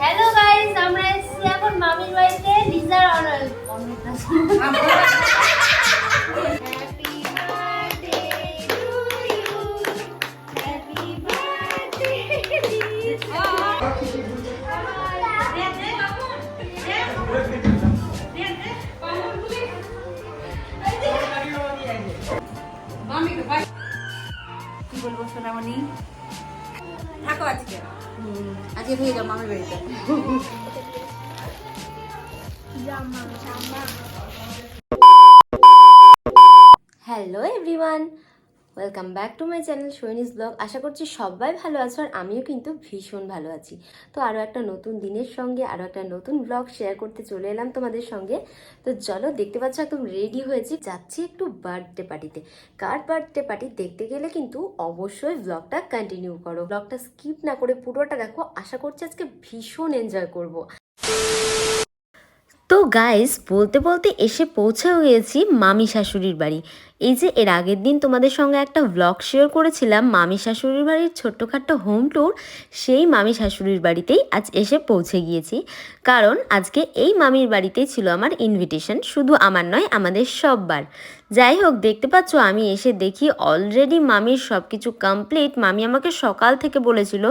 Hello guys আমরা এসেছি এখন মামির বাড়িতে লিজার বার্থডে কি বলব সোনামণি? থাকো আজকে। আজকে থেকে যাও মামির বাড়িতে hello everyone welcome back to my channel সোয়েনিস blog আশা করছি সবাই ভালো আছো আর আমিও কিন্তু ভীষণ ভালো আছি। তো আরও একটা নতুন দিনের সঙ্গে আরও একটা নতুন ব্লগ শেয়ার করতে চলে এলাম তোমাদের সঙ্গে। তো চলো দেখতে পাচ্ছ একদম রেডি হয়েছি। যাচ্ছি একটু বার্থডে পার্টিতে কার বার্থডে পার্টি দেখতে গেলে কিন্তু অবশ্যই ব্লগটা কন্টিনিউ করো। ব্লগটা স্কিপ না করে পুরোটা দেখো। আশা করছি আজকে ভীষণ এনজয় করব। তো গাইস বলতে বলতে এসে পৌঁছেও গিয়েছি মামি শাশুড়ির বাড়ি। এই যে এর আগের দিন তোমাদের সঙ্গে একটা ব্লগ শেয়ার করেছিলাম, মামি শাশুড়ির বাড়ির ছোট্টখাট্ট হোম ট্যুর সেই মামি শাশুড়ির বাড়িতেই আজ এসে পৌঁছে গিয়েছি। কারণ আজকে এই মামির বাড়িতেই ছিল আমার ইনভিটেশন শুধু আমার নয়, আমাদের সববার। যাই হোক, দেখতে পাচ্ছ, আমি এসে দেখি অলরেডি মামির সব কিছু কমপ্লিট মামি আমাকে সকাল থেকে বলেছিল,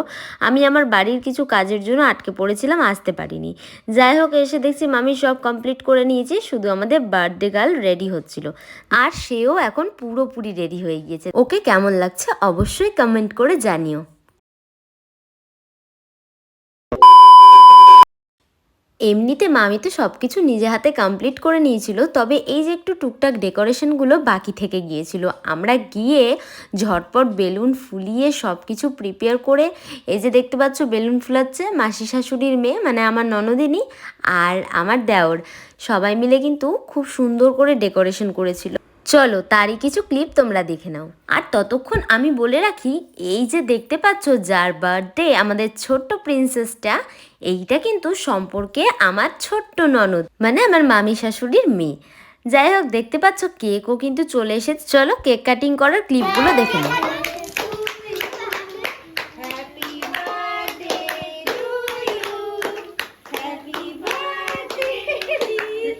আমি আমার বাড়ির কিছু কাজের জন্য আটকে পড়েছিলাম, আসতে পারিনি। যাই হোক, এসে দেখছি মামি সব কমপ্লিট করে নিয়েছে, শুধু আমাদের বার্থডে গার্ল রেডি হচ্ছিল। আর সেও এখন পুরোপুরি রেডি হয়ে গিয়েছে। ওকে কেমন লাগছে অবশ্যই কমেন্ট করে জানিও। এমনিতে মামি তো সব কিছু নিজে হাতে কমপ্লিট করে নিয়েছিল, তবে এই যে একটু টুকটাক ডেকোরেশনগুলো বাকি থেকে গিয়েছিল, আমরা গিয়ে ঝটপট বেলুন ফুলিয়ে সব কিছু প্রিপেয়ার করে, এই যে দেখতে পাচ্ছ বেলুন ফুলাচ্ছে মাসি শাশুড়ির মেয়ে মানে আমার ননদিনী আর আমার দেওর। সবাই মিলে কিন্তু খুব সুন্দর করে ডেকোরেশন করেছিল। চলো তারই কিছু ক্লিপ তোমরা দেখে নাও। আর ততক্ষণ আমি বলে রাখি, এই যে দেখতে পাচ্ছ যার বার্থডে আমাদের ছোট্ট প্রিন্সেসটা এইটা কিন্তু সম্পর্কে আমার ছোট্ট ননদ মানে আমার মামি শাশুড়ির মেয়ে। যাই হোক, দেখতে পাচ্ছ কেকও কিন্তু চলে এসেছে। চলো কেক কাটিং করার ক্লিপগুলো দেখে নাও happy birthday to you happy birthday happy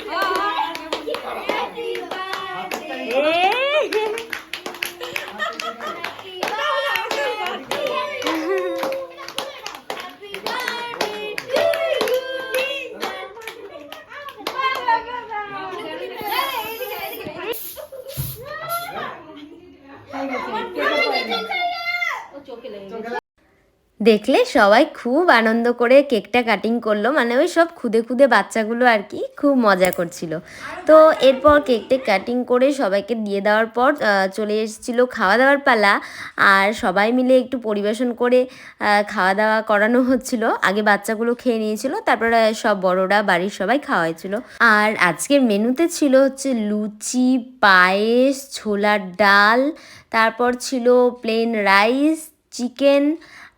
birthday happy birthday to দেখলে সবাই খুব আনন্দ করে কেকটা কাটিং করল। মানে ওই সব খুদে খুদে বাচ্চাগুলো আর কি খুব মজা করছিল। তো এরপর কেকটা কাটিং করে সবাইকে দিয়ে দেওয়ার পর চলে এসেছিল খাওয়া দাওয়ার পালা। আর সবাই মিলে একটু পরিবেশন করে খাওয়া দাওয়া করানো হচ্ছিল। আগে বাচ্চাগুলো খেয়ে নিয়েছিল, তারপরে সব বড়রা, বাড়ির সবাই খাওয়াইছিল আর আজকের মেনুতে ছিল হচ্ছে লুচি, পায়েস, ছোলার ডাল, তারপর ছিল প্লেন রাইস চিকেন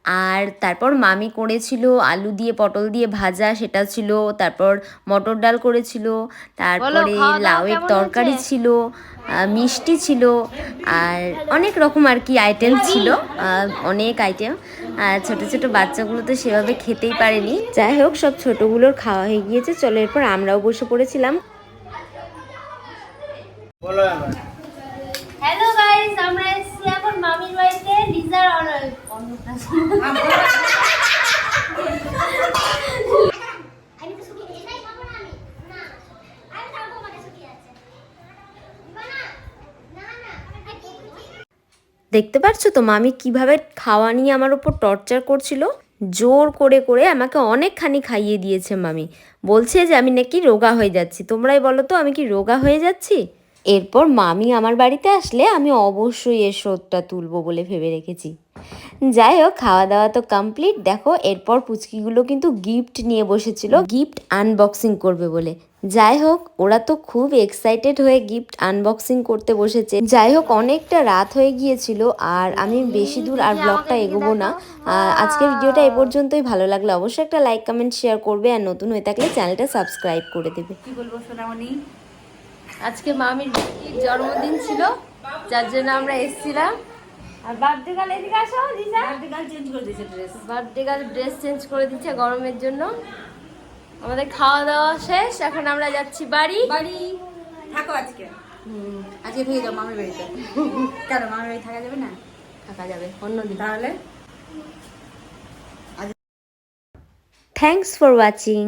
আর তারপর মামি করেছিল আলু দিয়ে পটল দিয়ে ভাজা সেটা ছিল। তারপর মটর ডাল করেছিল। তারপরে লাউয়ের তরকারি ছিল মিষ্টি ছিল আর অনেক রকম আর কি আইটেম ছিল। অনেক আইটেম আর ছোটো ছোটো বাচ্চাগুলো তো সেভাবে খেতেই পারেনি। যাই হোক সব ছোটোগুলোর খাওয়া হয়ে গিয়েছে। চলো এরপর আমরাও বসে পড়েছিলাম। হ্যালো গাইস আমরা এসেছি এখন মামির বাড়িতে লিজার অন্নপ্রাশন দেখতে পাচ্ছ তো মামি কীভাবে খাওয়া নিয়ে আমার ওপর টর্চার করছিল? জোর করে করে আমাকে অনেকখানি খাইয়ে দিয়েছে মামি। বলছে যে আমি নাকি রোগা হয়ে যাচ্ছি। তোমরাই বলো তো আমি কি রোগা হয়ে যাচ্ছি? এরপর মামি আমার বাড়িতে আসলে আমি অবশ্যই এর শোধটা তুলবো বলে ভেবে রেখেছি। যাই হোক খাওয়া দাওয়া তো কমপ্লিট দেখো, এরপর পুচকিগুলো কিন্তু গিফট নিয়ে বসেছিল। গিফট আনবক্সিং করবে বলে। যাই হোক, ওরা তো খুব এক্সাইটেড হয়ে গিফট আনবক্সিং করতে বসেছে। যাই হোক, অনেকটা রাত হয়ে গিয়েছিল আর আমি বেশি দূর আর ব্লগটা এগোবো না। আজকের ভিডিওটা এ পর্যন্তই। ভালো লাগলে অবশ্যই একটা লাইক কমেন্ট শেয়ার করবে। আর নতুন হয়ে থাকলে চ্যানেলটা সাবস্ক্রাইব করে দেবে। কি বলব, সোনামণি? আজকে মামির জন্মদিন ছিল যার জন্য আমরা এসেছিলাম। আর বার্থডে গাল এদিকে আসো লিজা বার্থডে গার্ল চেঞ্জ করে দিয়েছে ড্রেস ড্রেস চেঞ্জ করে দিচ্ছে গরমের জন্য। আমাদের খাওয়া দাওয়া শেষ এখন আমরা যাচ্ছি বাড়ি। বাড়ি। থাকো আজকে। আজকে থেকে যাও মামির বাড়িতে। কেন মামির বাড়ি থাকা যাবে না? থাকা যাবে অন্যদিন তাহলে? Thanks for watching